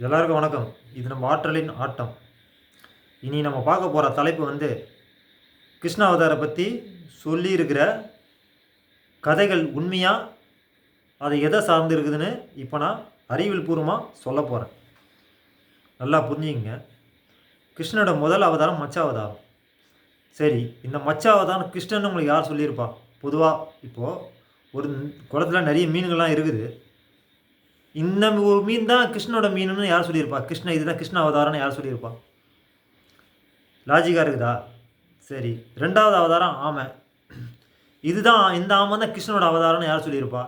எல்லாருக்கும் வணக்கம். இது நம்ம ஆற்றலின் ஆட்டம். இனி நம்ம பார்க்க போகிற தலைப்பு வந்து கிருஷ்ண அவதாரை பற்றி சொல்லியிருக்கிற கதைகள் உண்மையாக அது எதை சார்ந்து இருக்குதுன்னு இப்போ நான் அறிவியல் பூர்வமாக சொல்ல போகிறேன் நல்லா புரிஞ்சுங்க கிருஷ்ணனோட முதல் அவதாரம் மச்ச அவதாரம். சரி இந்த மச்ச அவதாரம் கிருஷ்ணன் உங்களுக்கு யார் சொல்லியிருப்பா? பொதுவாக இப்போது ஒரு குளத்துல நிறைய மீன்கள்லாம் இருக்குது. இந்த ஒரு மீன் தான் கிருஷ்ணனோட மீனுன்னு யார் சொல்லியிருப்பா? கிருஷ்ண இதுதான் கிருஷ்ண அவதாரம்னு யார் சொல்லியிருப்பா? லாஜிக்காக இருக்குதா? சரி. ரெண்டாவது அவதாரம் ஆமை. இதுதான் இந்த ஆமை தான் கிருஷ்ணனோட அவதாரம்னு யார் சொல்லியிருப்பா?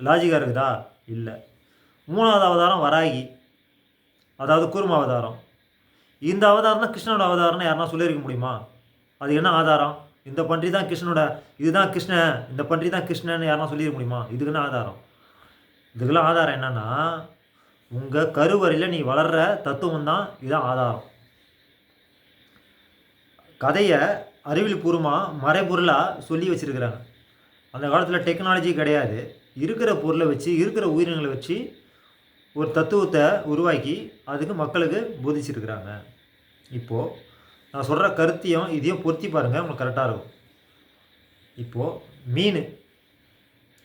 லாஜிக்காக இருக்குதா? இல்லை. மூணாவது அவதாரம் வராகி. அதாவது கூர்ம அவதாரம். இந்த அவதாரம் தான் கிருஷ்ணனோட அவதாரம்னு யாருன்னா சொல்லியிருக்க முடியுமா? அது என்ன ஆதாரம்? இந்த பன்றி தான் கிருஷ்ணனோட இதுதான் கிருஷ்ணன் இந்த பன்றி தான் கிருஷ்ணன்னு யாருன்னா சொல்லியிருக்க முடியுமா? இதுக்கு என்ன ஆதாரம்? இதுக்கெல்லாம் ஆதாரம் என்னன்னா உங்கள் கருவறையில் நீ வளர்ற தத்துவம் தான் இதுதான் ஆதாரம். கதையை அறிவியல் பூர்வமாக மறைபொருளாக சொல்லி வச்சுருக்கிறாங்க. அந்த காலத்தில் டெக்னாலஜி கிடையாது. இருக்கிற பொருளை வச்சு இருக்கிற உயிரினங்களை வச்சு ஒரு தத்துவத்தை உருவாக்கி அதுக்கு மக்களுக்கு போதிச்சிருக்கிறாங்க. இப்போது நான் சொல்கிற கருத்தையும் இதையும் பொருத்தி பாருங்கள் உங்களுக்கு கரெக்டாக இருக்கும். இப்போது மீன்.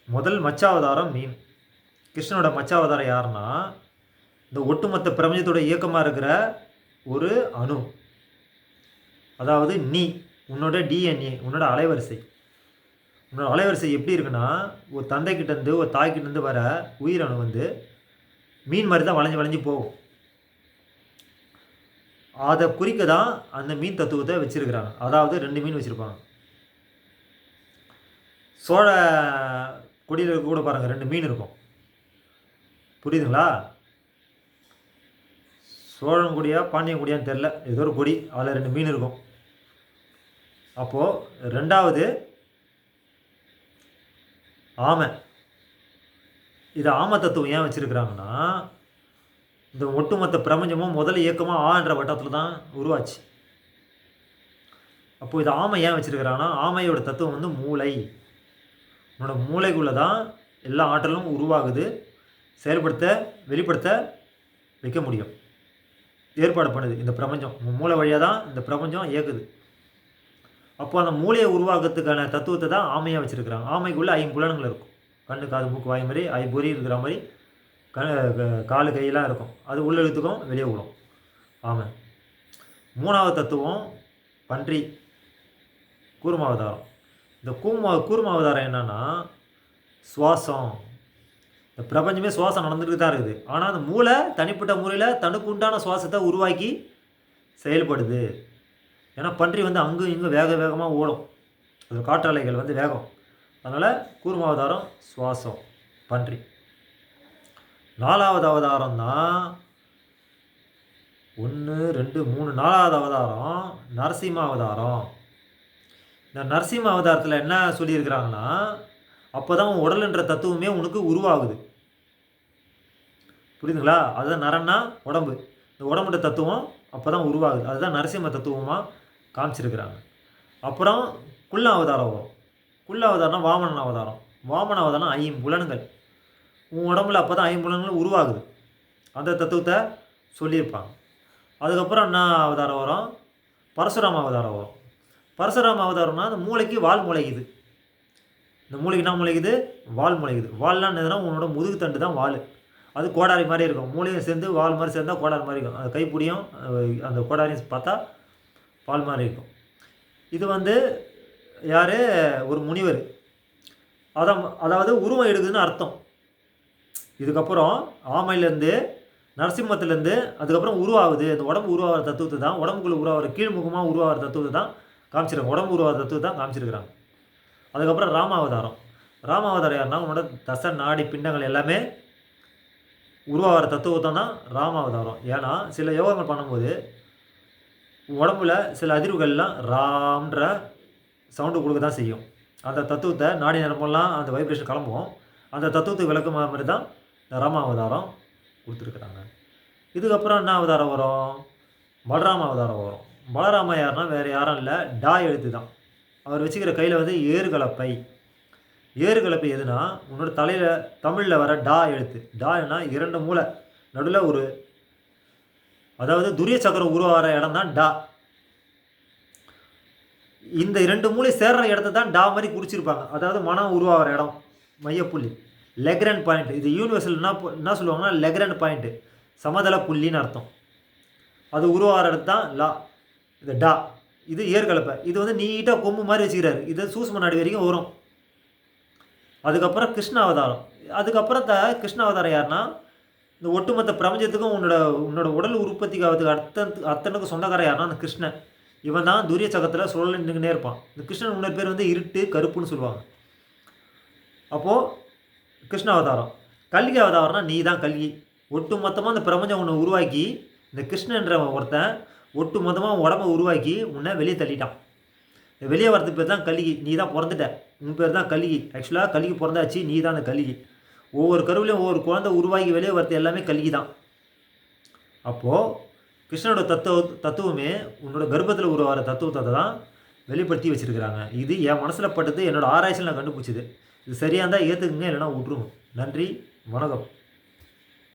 முதல் மச்சாவதாரம் மீன். கிருஷ்ணனோட மச்சாவதாரம் யாருன்னா இந்த ஒட்டுமொத்த பிரபஞ்சத்தோட இயக்கமாக இருக்கிற ஒரு அணு. அதாவது நீ உன்னோட டிஎன்ஏ உன்னோட அலைவரிசை. உன்னோட அலைவரிசை எப்படி இருக்குன்னா ஒரு தந்தைக்கிட்டேருந்து ஒரு தாய்கிட்டேருந்து வர உயிரணு வந்து மீன் மாதிரி தான் வளைஞ்சு வளைஞ்சு போகும். அதை குறிக்க தான் அந்த மீன் தத்துவத்தை வச்சுருக்கிறாங்க. அதாவது ரெண்டு மீன் வச்சுருப்பாங்க. சோழ கொடியில் கூட பாருங்கள் ரெண்டு மீன் இருக்கும். புரியுதுங்களா? சோழன் கொடியா பாண்டியன் கொடியான்னு தெரில ஏதோ ஒரு கொடி அதில் ரெண்டு மீன் இருக்கும். அப்போது ரெண்டாவது ஆமை. இது ஆமை தத்துவம் ஏன் வச்சுருக்குறாங்கன்னா இந்த ஒட்டுமொத்த பிரபஞ்சமும் முதல் இயக்கமாக ஆன்ற வட்டத்தில் தான் உருவாச்சு. அப்போது இது ஆமை ஏன் வச்சுருக்கிறாங்கன்னா ஆமையோட தத்துவம் வந்து மூளை. உன்னோட மூளைக்குள்ளே தான் எல்லா ஆற்றலும் உருவாகுது. செயல்படுத்த வெளிப்படுத்த வைக்க முடியும். ஏற்பாடு பண்ணுது. இந்த பிரபஞ்சம். மூளை வழியாக தான் இந்த பிரபஞ்சம் இயக்குது. அப்போ அந்த மூளையை உருவாக்குறதுக்கான தத்துவத்தை தான் ஆமையாக வச்சுருக்கிறாங்க. ஆமைக்குள்ளே ஐம்புலன்கள் இருக்கும். கண்ணு காது மூக்கு வாய் மாதிரி ஐம்பொறி இருக்கிற மாதிரி க காலு கையெல்லாம் இருக்கும். அது உள்ள இழுத்துக்கும் வெளியே விடும் ஆமை. மூணாவது தத்துவம் பன்றி கூர்மாவதாரம். இந்த கூர்மா கூர்மாவதாரம் என்னன்னா சுவாசம். இந்த பிரபஞ்சமே சுவாசம் நடந்துட்டு தான் இருக்குது. ஆனால் அந்த மூளை தனிப்பட்ட முறையில் தனக்கு உண்டான சுவாசத்தை உருவாக்கி செயல்படுது. ஏன்னா பன்றி வந்து அங்கும் இங்கும் வேக வேகமாக ஓடும். அது காற்றாலைகள் வந்து வேகம். அதனால் கூர்மாவதாரம் சுவாசம் பன்றி. நாலாவது அவதாரம் தான் ஒன்று ரெண்டு மூணு நாலாவது அவதாரம் நரசிம்ம அவதாரம். இந்த நரசிம்ம அவதாரத்தில் என்ன சொல்லியிருக்கிறாங்கன்னா அப்போ தான் உன் உடல்ன்ற தத்துவமே உனக்கு உருவாகுது. புரியுதுங்களா? அதுதான் நரன்னா உடம்பு. இந்த உடம்புட தத்துவம் அப்போ தான் உருவாகுது. அதுதான் நரசிம்ம தத்துவமாக காமிச்சிருக்கிறாங்க. அப்புறம் குள்ள அவதாரம் வரும் குள்ள அவதாரம்னா வாமன அவதாரம். வாமன அவதாரம் ஐம்புலன்கள் உன் உடம்புல அப்போ தான் ஐம்புலன்கள் உருவாகுது. அந்த தத்துவத்தை சொல்லியிருப்பாங்க. அதுக்கப்புறம் என்ன அவதாரம் வரும்? பரசுராம அவதாரம் வரும். பரசுராம அவதாரம்னா அந்த மூளைக்கு வால் முளைக்குது. இந்த மூளைக்கு என்ன முளைக்குது? வால் முளைக்குது. வால்லாம் என்னதுன்னா உன்னோட முதுகு தண்டு தான் வால். அது கோடாரி மாதிரி இருக்கும். மூளையும் சேர்ந்து வால் மாதிரி சேர்ந்தா கோடாரி மாதிரி இருக்கும். அந்த கைப்பிடியும் அந்த கோடாரியும் பார்த்தா பால் மாதிரி இருக்கும். இது வந்து யார்? ஒரு முனிவர். அதான் அதாவது உருவம் எடுக்குதுன்னு அர்த்தம். இதுக்கப்புறம் ஆமையிலேருந்து நரசிம்மத்துலேருந்து அதுக்கப்புறம் உருவாகுது. இந்த உடம்பு உருவாகிற தத்துவத்தை தான் உடம்புக்குள்ளே உருவாகிற கீழ்முகமாக உருவாகிற தத்துவத்தை தான் காமிச்சிருக்காங்க. உடம்பு உருவாகிற தத்துவத்தை தான் காமிச்சிருக்கிறாங்க. அதுக்கப்புறம் ராமாவதாரம். ராமாவதாரம் யாருன்னா உன்னோட தச நாடி பிண்டங்கள் எல்லாமே உருவாகிற தத்துவத்தை தான் ராமாவதாரம் ஏன்னா சில யோகங்கள் பண்ணும்போது உடம்புல சில அதிர்வுகள்லாம் ராம்ன்ற சவுண்டு கொடுக்க தான் செய்யும். அந்த தத்துவத்தை நாடி நரம்பெல்லாம் அந்த வைப்ரேஷன் கிளம்பும். அந்த தத்துவத்துக்கு விளக்கமா மாதிரி தான் இந்த ராம அவதாரம் கொடுத்துருக்குறாங்க. இதுக்கப்புறம் என்ன அவதாரம் வரும்? பலராம அவதாரம் வரும். பலராம யாருன்னா வேறு யாரும் இல்லை. டா எழுத்து தான் அவர் வச்சுக்கிற கையில் வந்து ஏறுகலப்பை. ஏறுகலப்பை எதுனா உன்னோட தலையில் தமிழில் வர டா எழுத்து. டானா இரண்டு மூளை. நடுவில் ஒரு அதாவது துரிய சக்கரம் உருவாகிற இடம் தான் டா. இந்த இரண்டு மூளை சேர்ற இடத்த தான் டா மாதிரி குறிச்சிருப்பாங்க. அதாவது மனம் உருவாகிற இடம் மையப்புள்ளி. லெக்ரன் பாயிண்ட் இது யூனிவர்சல் என்ன என்ன சொல்லுவாங்கன்னா லெக்ரன் பாயிண்ட் சமதள புள்ளின்னு அர்த்தம். அது உருவாகிற இடத்து தான் லா. இது டா. இது ஏற்கலப்பை இது வந்து நீட்டாக கொம்பு மாதிரி வச்சுக்கிறாரு. இது சூஸ் முன்னாடி வரைக்கும் வரும். அதுக்கப்புறம் கிருஷ்ண அவதாரம் அதுக்கப்புறம் த கிருஷ்ண அவதாரம் யாருன்னா இந்த ஒட்டுமொத்த பிரபஞ்சத்துக்கும் உன்னோட உன்னோட உடல் உற்பத்திக்கு ஆகிறதுக்கு அர்த்தம் அத்தனுக்கு சொந்தக்காரன் யாருன்னா அந்த கிருஷ்ணன். இவன் தான் துரிய சக்கரத்தில் சுழல் நின்றுக்கினே இருப்பான். இந்த கிருஷ்ணன் இன்னொரு பேர் வந்து இருட்டு கருப்புன்னு சொல்லுவாங்க. அப்போது கிருஷ்ண அவதாரம் கல்கி அவதாரம்னா நீ தான் கல்கி. ஒட்டு மொத்தமாக இந்த பிரபஞ்சம் உன்னை உருவாக்கி இந்த கிருஷ்ணன்ற ஒருத்தன் ஒட்டு மொத்தமாக உடம்ப உருவாக்கி உன்னை வெளியே தள்ளிட்டான். வெளியே வரதுக்கு பேர் தான் கலிகி. நீ தான் பிறந்துட்ட. உன் பேர் தான் கலிகி. ஆக்சுவலாக கலிகி பிறந்தாச்சு நீ தான் அந்த கலிகி. ஒவ்வொரு கருவிலையும் ஒவ்வொரு குழந்தை உருவாகி வெளியே வரது எல்லாமே கல்கி தான். அப்போது கிருஷ்ணனோட தத்துவ தத்துவமே உன்னோட கர்ப்பத்தில் உருவாகிற தத்துவத்தை தான் வெளிப்படுத்தி வச்சுருக்கிறாங்க. இது என் மனசில் பட்டது என்னோடய ஆராய்ச்சியில் நான் கண்டுபிடிச்சது. இது சரியாக இருந்தால் ஏற்றுக்குங்க இல்லைனா விட்ருவோம் நன்றி வணக்கம்.